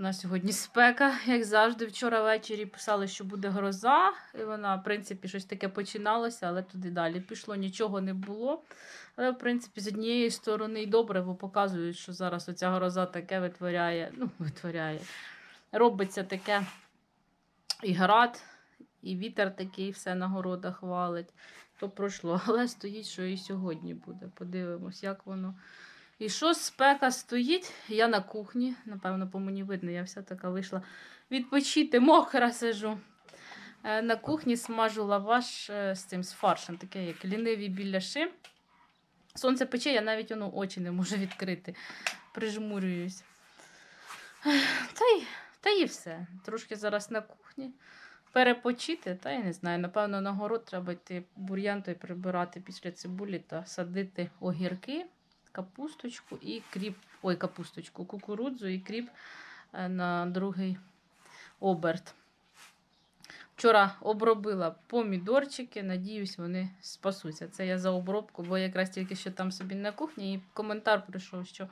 У нас сьогодні спека, як завжди. Вчора ввечері писали, що буде гроза, і вона, в принципі, щось таке починалося, але туди далі пішло, нічого не було. Але, в принципі, з однієї сторони і добре, бо показують, що зараз оця гроза таке витворяє, ну, витворяє. Робиться таке і град, і вітер такий все на городах валить. То пройшло. Але стоїть, що і сьогодні буде. Подивимось, як воно. І що спека стоїть? Я на кухні, напевно, по мені видно, я вся така вийшла відпочити, мокра сижу. Е, На кухні смажу лаваш е, з цим з фаршем, таке як ліниві біляши. Сонце пече, я навіть воно очі не можу відкрити. Прижмурююсь. Та й, та й все. Трошки зараз на кухні. Перепочити, та я не знаю. Напевно, на город треба йти бур'ян той прибирати після цибулі та садити огірки капусточку і кріп, ой, капусточку, кукурудзу і кріп е, на другий оберт. Вчора обробила помідорчики, надіюсь, вони спасуться. Це я за обробку, бо якраз тільки що там собі на кухні і коментар прийшов, що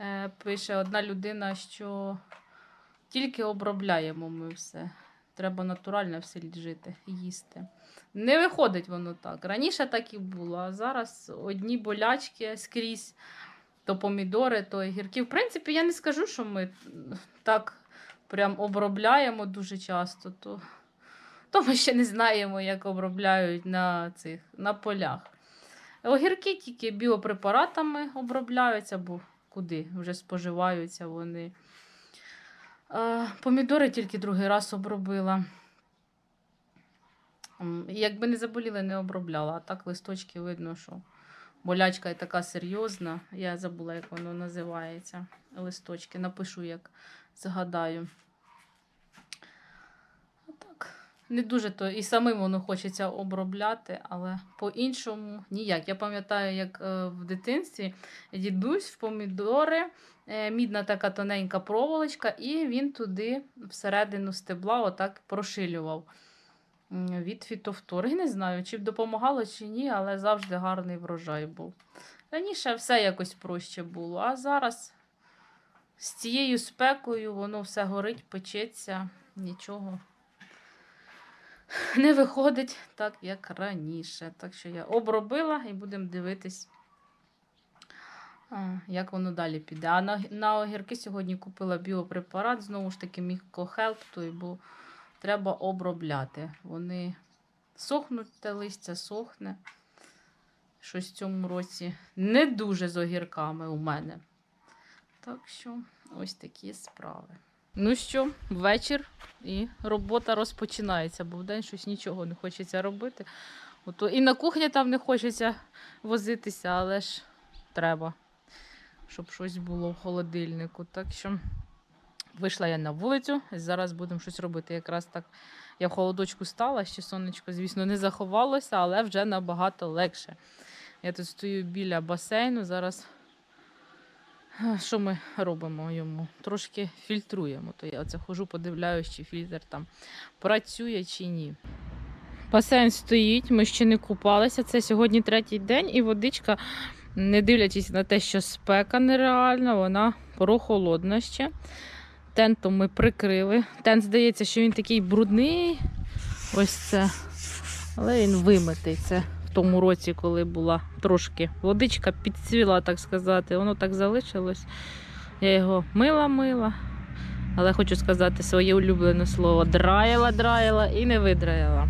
е, пише одна людина, що тільки обробляємо ми все. Треба натурально в селі жити, їсти. Не виходить воно так. Раніше так і було, а зараз одні болячки скрізь, то помідори, то огірки. В принципі, я не скажу, що ми так прям обробляємо дуже часто, то, то ми ще не знаємо, як обробляють на цих на полях. Огірки тільки біопрепаратами обробляються, бо куди вже споживаються вони. А, Помідори тільки другий раз обробила. Якби не заболіли, не обробляла. А так листочки видно, що болячка і така серйозна. Я забула, як воно називається. Листочки. Напишу, як згадаю. А так. Не дуже то і самим воно хочеться обробляти, але по-іншому ніяк. Я пам'ятаю, як е, в дитинстві дідусь в помідори, е, мідна така тоненька проволочка, і він туди всередину стебла отак прошилював від фітофтори. Не знаю, чи б допомагало, чи ні, але завжди гарний врожай був. Раніше все якось проще було, а зараз з цією спекою воно все горить, печеться, нічого не виходить так, як раніше. Так що я обробила і будемо дивитись, як воно далі піде. А на, на огірки сьогодні купила біопрепарат, знову ж таки, мікохелп, той, бо треба обробляти. Вони сохнуть, те листя сохне. Щось в цьому році не дуже з огірками у мене. Так що ось такі справи. Ну що, вечір і робота розпочинається, бо вдень щось нічого не хочеться робити. Ото і на кухні там не хочеться возитися, але ж треба, щоб щось було в холодильнику. Так що вийшла я на вулицю, зараз будемо щось робити. Якраз так я в холодочку стала, ще сонечко, звісно, не заховалося, але вже набагато легше. Я тут стою біля басейну, зараз. Що ми робимо йому? Трошки фільтруємо. То я оце хожу, подивляюсь, чи фільтр там працює чи ні. Басейн стоїть, ми ще не купалися. Це сьогодні третій день, і водичка, не дивлячись на те, що спека нереальна, вона прохолодна ще. Тентом ми прикрили. Тент здається, що він такий брудний. Ось це. Але він вимитий. Це тому році, коли була трошки водичка підцвіла, так сказати, воно так залишилось. Я його мила-мила, але хочу сказати своє улюблене слово драїла, драїла і не видраїла.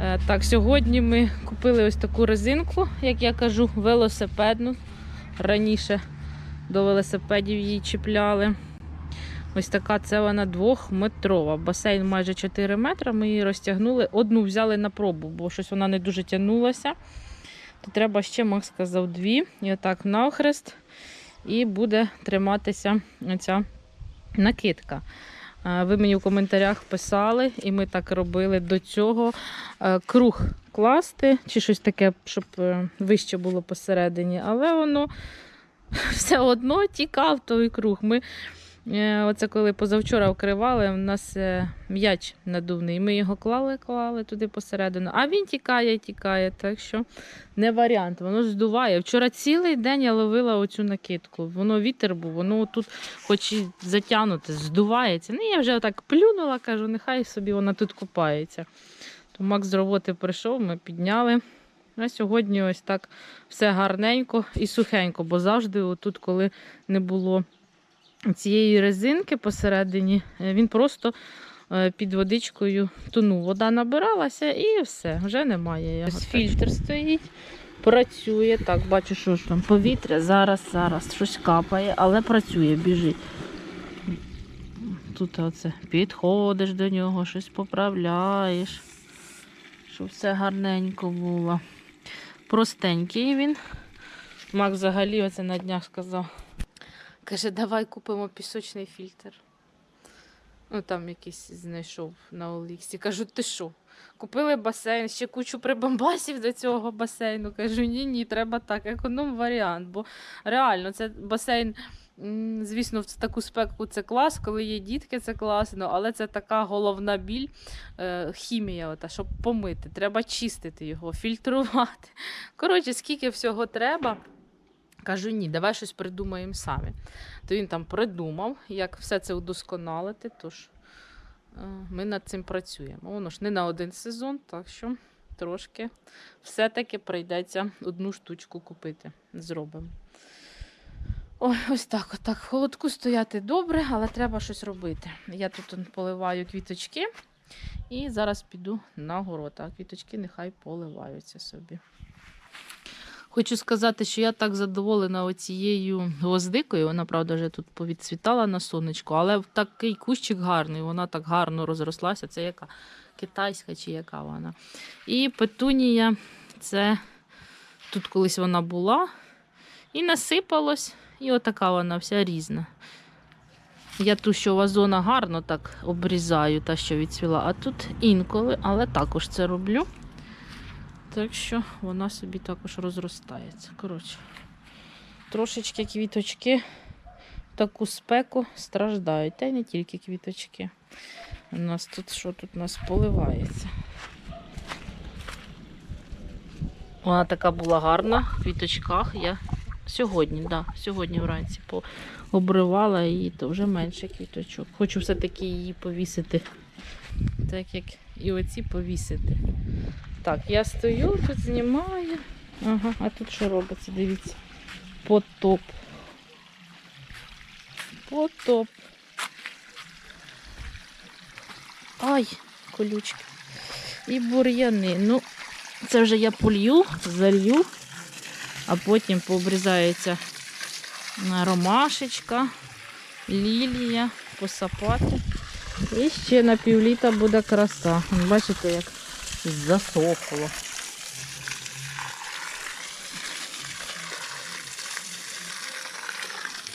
Е, Так, сьогодні ми купили ось таку резинку, як я кажу, велосипедну. Раніше до велосипедів її чіпляли. Ось така це вона двохметрова. Басейн майже 4 метри. Ми її розтягнули. Одну взяли на пробу, бо щось вона не дуже тягнулася. То треба ще, Макс сказав, дві. І отак навхрест. І буде триматися ця накидка. Ви мені в коментарях писали, і ми так робили до цього круг класти, чи щось таке, щоб е, вище було посередині. Але воно все одно тікав той круг. Ми Оце коли позавчора вкривали, у нас е, м'яч надувний. Ми його клали, клали туди посередину. А він тікає, тікає. Так що не варіант. Воно здуває. Вчора цілий день я ловила оцю накидку. Воно вітер був, воно тут, хоч і затягнуте, здувається. Ну, я вже отак плюнула, кажу, нехай собі вона тут купається. То Макс з роботи прийшов, ми підняли. А сьогодні ось так все гарненько і сухенько, бо завжди, отут, коли не було цієї резинки посередині, е, він просто е, під водичкою тонув. Вода набиралася і все, вже немає. Ось фільтр стоїть, працює. Так, бачу, що ж там повітря. Зараз, зараз щось капає, але працює, біжить. Тут оце підходиш до нього, щось поправляєш, щоб все гарненько було. Простенький він. Мак взагалі оце на днях сказав. Каже, давай купимо пісочний фільтр. Ну, там якийсь знайшов на Оліксі. Кажу, ти що? Купили басейн, ще кучу прибамбасів до цього басейну. Кажу, ні, ні, треба так, економ варіант. Бо реально, це басейн, звісно, в таку спеку це клас, коли є дітки, це класно, але це така головна біль, е, хімія, ота, щоб помити. Треба чистити його, фільтрувати. Коротше, скільки всього треба. Кажу, ні, давай щось придумаємо самі. То він там придумав, як все це удосконалити. Тож е, ми над цим працюємо. Воно ж не на один сезон, так що трошки все-таки прийдеться одну штучку купити. Зробимо. Ой, ось так, отак. Холодку стояти добре, але треба щось робити. Я тут поливаю квіточки і зараз піду на город, а квіточки нехай поливаються собі. Хочу сказати, що я так задоволена оцією гвоздикою. Вона, правда, вже тут повідцвітала на сонечку, але такий кущик гарний, вона так гарно розрослася. Це яка китайська чи яка вона. І петунія, це тут колись вона була. І насипалось, і отака вона вся різна. Я ту, що вазона гарно так обрізаю, та, що відцвіла, а тут інколи, але також це роблю. Так що вона собі також розростається. Коротше, трошечки квіточки таку спеку страждають. Та й не тільки квіточки. У нас тут що тут у нас поливається. Вона така була гарна в квіточках. Я сьогодні, да, сьогодні вранці обривала її, то вже менше квіточок. Хочу все-таки її повісити, так як і оці повісити. Так, я стою, тут знімаю. Ага, а тут що робиться? Дивіться. Потоп. Потоп. Ай, колючки. І бур'яни. Ну, це вже я полью, залью, а потім пообрізається ромашечка, лілія, посапати. І ще на півліта буде краса. Бачите, як засохло.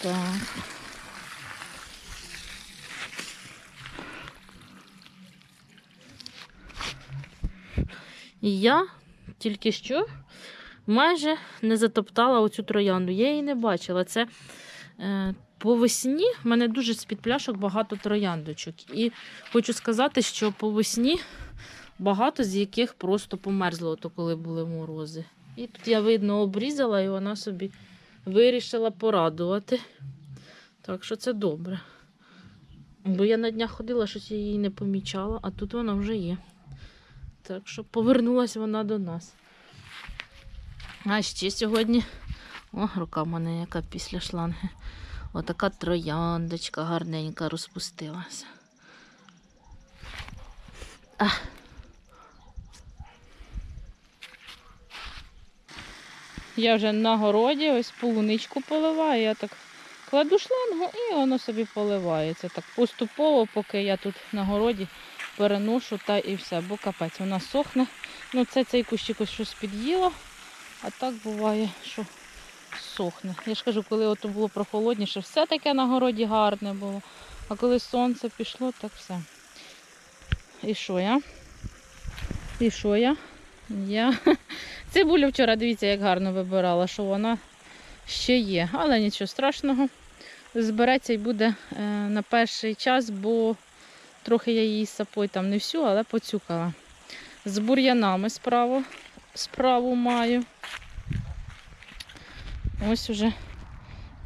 Так. І я тільки що майже не затоптала оцю троянду. Я її не бачила. Це е, по весні в мене дуже з-під пляшок багато трояндочок. І хочу сказати, що по весні багато з яких просто померзло, то коли були морози. І тут я, видно, обрізала, і вона собі вирішила порадувати. Так що це добре. Бо я на днях ходила, щось я її не помічала, а тут вона вже є. Так що повернулася вона до нас. А ще сьогодні. О, рука в мене яка після шланги. Отака трояндочка гарненька розпустилася. А. Я вже на городі, ось полуничку поливаю. Я так кладу шлангу і воно собі поливається. Так поступово, поки я тут на городі переношу та і все, бо капець вона сохне. Ну, це цей кущик ось щось під'їло, а так буває, що сохне. Я ж кажу, коли ото було прохолодніше, все таке на городі гарне було. А коли сонце пішло, так все. І що я? І що я? Я цибулю вчора, дивіться, як гарно вибирала, що вона ще є. Але нічого страшного. збереться і буде е, на перший час, бо трохи я її сапой там не всю, але поцюкала. З бур'янами справу, справу маю. Ось уже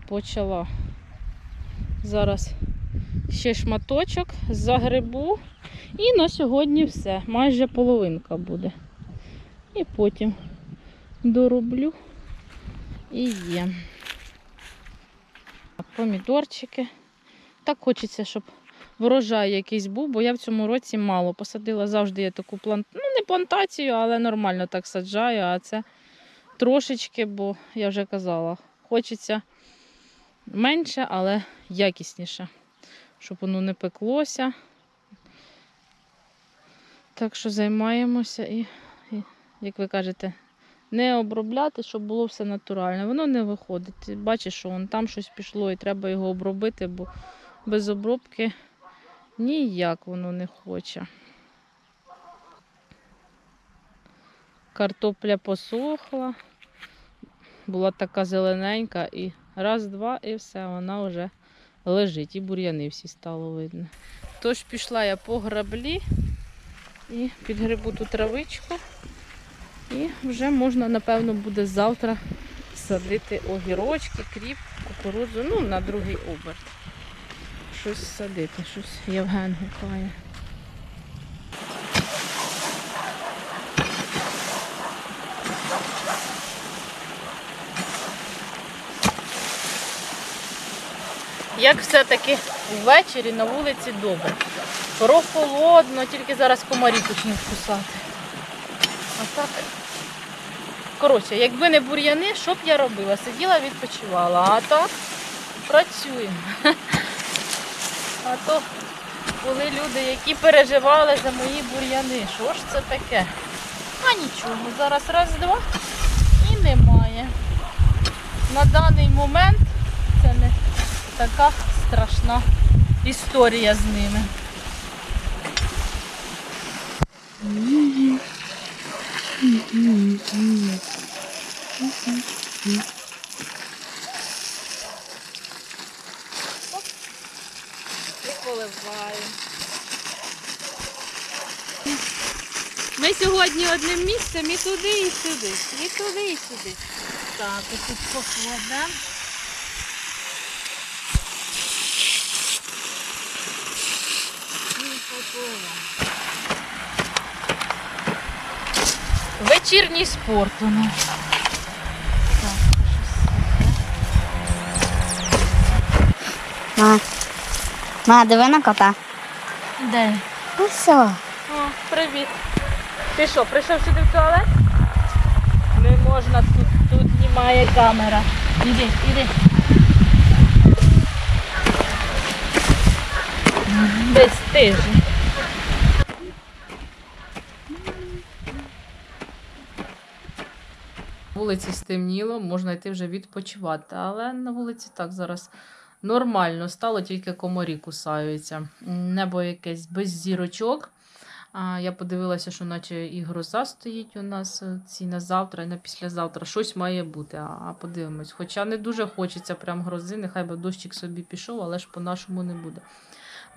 почала. Зараз ще шматочок загребу. І на сьогодні все. Майже половинка буде. І потім дороблю і є. Помідорчики. Так хочеться, щоб врожай якийсь був, бо я в цьому році мало посадила. Завжди я таку плант... ну не плантацію, але нормально так саджаю. А це трошечки, бо я вже казала, хочеться менше, але якісніше, щоб воно не пеклося. Так що займаємося і, і як ви кажете, не обробляти, щоб було все натуральне. Воно не виходить. Бачиш, що вон там щось пішло і треба його обробити, бо без обробки ніяк воно не хоче. Картопля посохла, була така зелененька, і раз-два, і все, вона вже лежить. І бур'яни всі стало видно. Тож пішла я по граблі і підгребу ту травичку. І вже можна, напевно, буде завтра садити огірочки, кріп, кукурудзу, ну, на другий оберт. Щось садити, щось Євген гукає. Як все-таки ввечері на вулиці добре. Прохолодно, тільки зараз комарі почнуть кусати. А так. Коротше, якби не бур'яни, що б я робила? Сиділа, відпочивала. А так працюємо. А то були люди, які переживали за мої бур'яни. Що ж це таке? А нічого, зараз раз-два і немає. На даний момент це не така страшна історія з ними. І поливаємо. Ми сьогодні одним місцем і туди, і сюди. І туди, і сюди. Так, і тут покладемо. І пополам. Вечірній спорт у нас. Так, Ма, ма, диви на кота. Де? Ну все. О, привіт. Ти що, прийшов сюди в туалет? Не можна тут, тут знімає камера. Іди, іди. Десь тиждень. Вулиці стемніло, можна йти вже відпочивати, але на вулиці так зараз нормально стало, тільки комарі кусаються. Небо якесь без зірочок. А, я подивилася, що наче і гроза стоїть у нас е, ці на завтра і на післязавтра. Щось має бути. А, подивимось. Хоча не дуже хочеться прям грози, нехай би дощик собі пішов, але ж по-нашому не буде.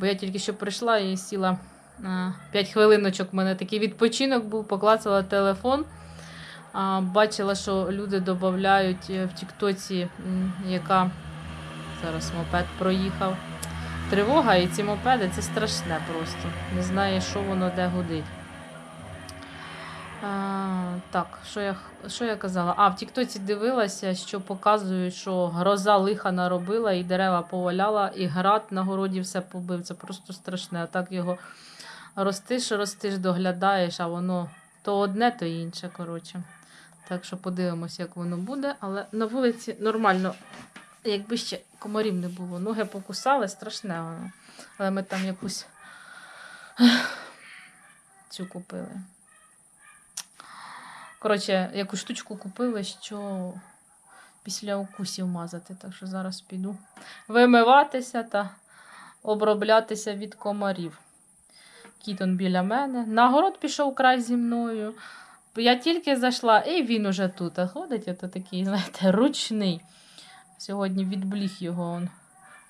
Бо я тільки що прийшла і сіла 5 хвилиночок. У мене такий відпочинок був, поклацала телефон. Бачила, що люди додають в Тіктоці, яка зараз мопед проїхав. Тривога і ці мопеди це страшне просто. Не знаю, що воно де гудить. А, так, що я, що я казала? А, в Тіктоці дивилася, що показують, що гроза лиха наробила, і дерева поваляла, і град на городі все побив. Це просто страшне. А так його ростиш, ростиш, доглядаєш, а воно то одне, то інше. коротше. Так що подивимося, як воно буде. Але на вулиці нормально, якби ще комарів не було. Ноги покусали, страшне воно. Але ми там якусь цю купили. Коротше, якусь штучку купили, що після укусів мазати. Так що зараз піду вимиватися та оброблятися від комарів. Кіт он біля мене. На город пішов край зі мною. Я тільки зайшла, і він уже тут А ходить, ото такий, знаєте, ручний. Сьогодні відбліг його он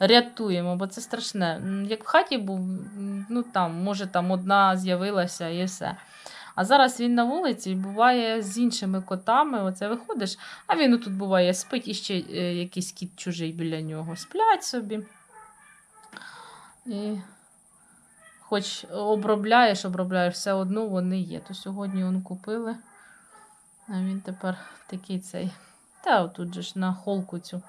рятуємо, бо це страшне. Як в хаті був, ну там, може, там одна з'явилася і все. А зараз він на вулиці буває з іншими котами. Оце виходиш, а він тут буває спить і ще е, якийсь кіт чужий біля нього. Сплять собі. І хоч обробляєш, обробляєш, все одно вони є. То сьогодні он купили. А він тепер такий цей. Та отут же ж на холку цю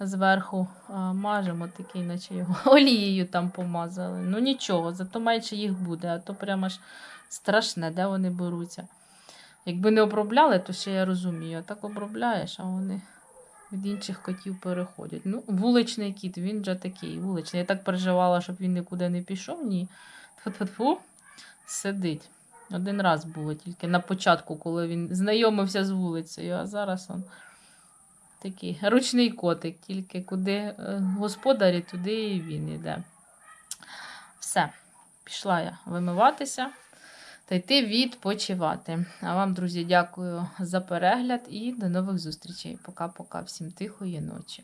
зверху мажемо, такий, наче його олією там помазали. Ну нічого, зато менше їх буде, а то прямо ж страшне, де вони беруться. Якби не обробляли, то ще я розумію. А так обробляєш, а вони від інших котів переходять. Ну, вуличний кіт, він вже такий вуличний. Я так переживала, щоб він нікуди не пішов. Ні. Тьфу-тьфу-тьфу. Сидить. Один раз було тільки на початку, коли він знайомився з вулицею, а зараз он такий ручний котик, тільки куди е, господарі, туди і він іде. Все, пішла я вимиватися та йти відпочивати. А вам, друзі, дякую за перегляд і до нових зустрічей. Пока-пока. Всім тихої ночі.